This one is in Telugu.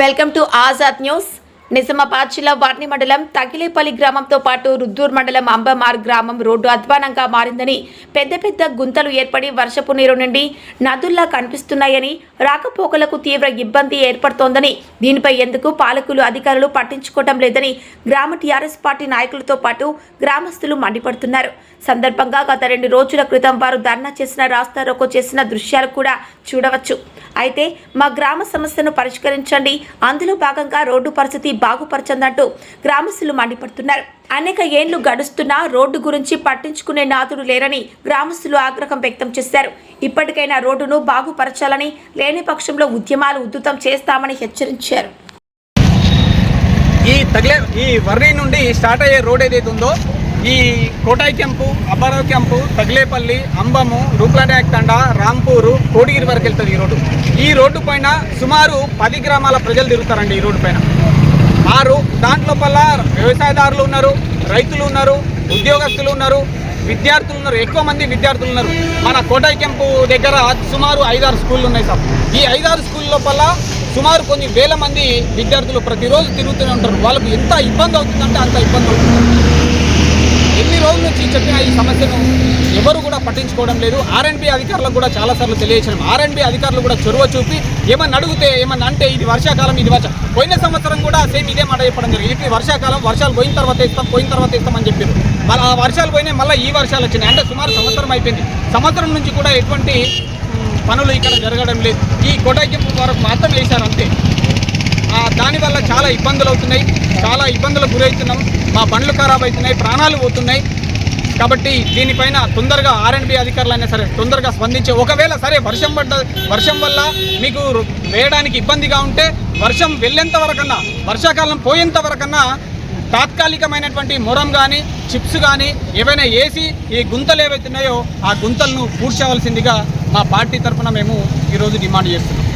Welcome to Azad news. Nizamabad జిల్లా వార్ని మండలం తగిలేపల్లి గ్రామంతో పాటు రుద్దూర్ మండలం అంబమార్ గ్రామం రోడ్డు అధ్వానంగా మారిందని పెద్ద పెద్ద గుంతలు ఏర్పడి వర్షపు నీరు నుండి నదుల్లా కనిపిస్తున్నాయని రాకపోకలకు తీవ్ర ఇబ్బంది ఏర్పడుతోందని దీనిపై ఎందుకు పాలకులు అధికారులు పట్టించుకోవడం లేదని గ్రామ టీఆర్ఎస్ పార్టీ నాయకులతో పాటు గ్రామస్తులు మండిపడుతున్నారు. సందర్భంగా గత రెండు రోజుల క్రితం వారు ధర్నా చేసిన రాస్తారోకో చేసిన దృశ్యాలు కూడా చూడవచ్చు. అయితే మా గ్రామ సమస్యను పరిష్కరించండి. అందులో భాగంగా రోడ్డు పరిస్థితి బాగుపరచందంటూ గ్రామస్తులు మండిపడుతున్నారు. అనేక ఏండ్లు గడుస్తున్నా రోడ్డు గురించి పట్టించుకునే నాతుడు లేరని గ్రామస్తులు ఆగ్రహం వ్యక్తం చేశారు. ఇప్పటికైనా రోడ్డును బాగుపరచాలని లేని పక్షంలో ఉద్యమాలు ఉధృతం చేస్తామని హెచ్చరించారు. ఈ తగిలే ఈ వర్రీ నుండి స్టార్ట్ అయ్యే రోడ్ ఏదైతే ఉందో ఈ కోటాయి క్యాంపు అబ్బారావు క్యాంపు తగిలేపల్లి అంబము రూప్లాడ్యాక్ తండ రాంపూరు కోడిగిరి వరకు వెళ్తుంది ఈ రోడ్డు. ఈ రోడ్డు పైన సుమారు పది గ్రామాల ప్రజలు తిరుగుతారండి ఈ రోడ్డు పైన. ఆరు దాంట్లో వల్ల వ్యవసాయదారులు ఉన్నారు రైతులు ఉన్నారు ఉద్యోగస్తులు ఉన్నారు విద్యార్థులు ఉన్నారు ఎక్కువ మంది విద్యార్థులు ఉన్నారు. మన కోటాయి క్యాంపు దగ్గర సుమారు ఐదారు స్కూళ్ళు ఉన్నాయి సార్. ఈ ఐదారు స్కూల్ లోపల సుమారు కొన్ని వేల మంది విద్యార్థులు ప్రతిరోజు తిరుగుతూనే ఉంటారు. వాళ్ళకు ఎంత ఇబ్బంది అవుతుందంటే అంత ఇబ్బంది అవుతుంది. ఎన్ని చెప్పిన ఈ సమస్యను ఎవరు కూడా పట్టించుకోవడం లేదు. ఆర్ఎండ్బి అధికారులకు కూడా చాలాసార్లు తెలియచేయడం ఆర్ఎండ్బి అధికారులు కూడా చొరవ చూపి ఏమన్నా అడిగితే ఏమన్నా అంటే ఇది వర్షాకాలం ఇది వర్ష పోయిన సంవత్సరం కూడా సేమ్ ఇదే మాట చెప్పడం జరిగింది. ఇది వర్షాకాలం వర్షాలు పోయిన తర్వాత ఇస్తాం పోయిన తర్వాత ఇస్తామని చెప్పారు. మళ్ళీ ఆ వర్షాలు పోయినాయి మళ్ళీ ఈ వర్షాలు వచ్చినాయి. అంటే సుమారు సంవత్సరం అయిపోయింది. సంవత్సరం నుంచి కూడా ఎటువంటి పనులు ఇక్కడ జరగడం లేదు. ఈ కొటాయింపు వరకు మాత్రం వేశారు అంతే. దానివల్ల చాలా ఇబ్బందులు అవుతున్నాయి. చాలా ఇబ్బందులకు గురవుతున్నాం. మా బండ్లు ఖరాబ్ అవుతున్నాయి ప్రాణాలు పోతున్నాయి. కాబట్టి దీనిపైన తొందరగా ఆర్ఎండ్బి అధికారులు అయినా సరే తొందరగా స్పందించే ఒకవేళ సరే వర్షం పడ్డ వర్షం వల్ల మీకు వేయడానికి ఇబ్బందిగా ఉంటే వర్షం వెళ్ళేంత వరకన్నా వర్షాకాలం పోయేంత వరకన్నా తాత్కాలికమైనటువంటి మొరం కానీ చిప్స్ కానీ ఏవైనా వేసి ఈ గుంతలు ఏవైతున్నాయో ఆ గుంతలను పూడ్చవలసిందిగా మా పార్టీ తరఫున మేము ఈరోజు డిమాండ్ చేస్తున్నాం.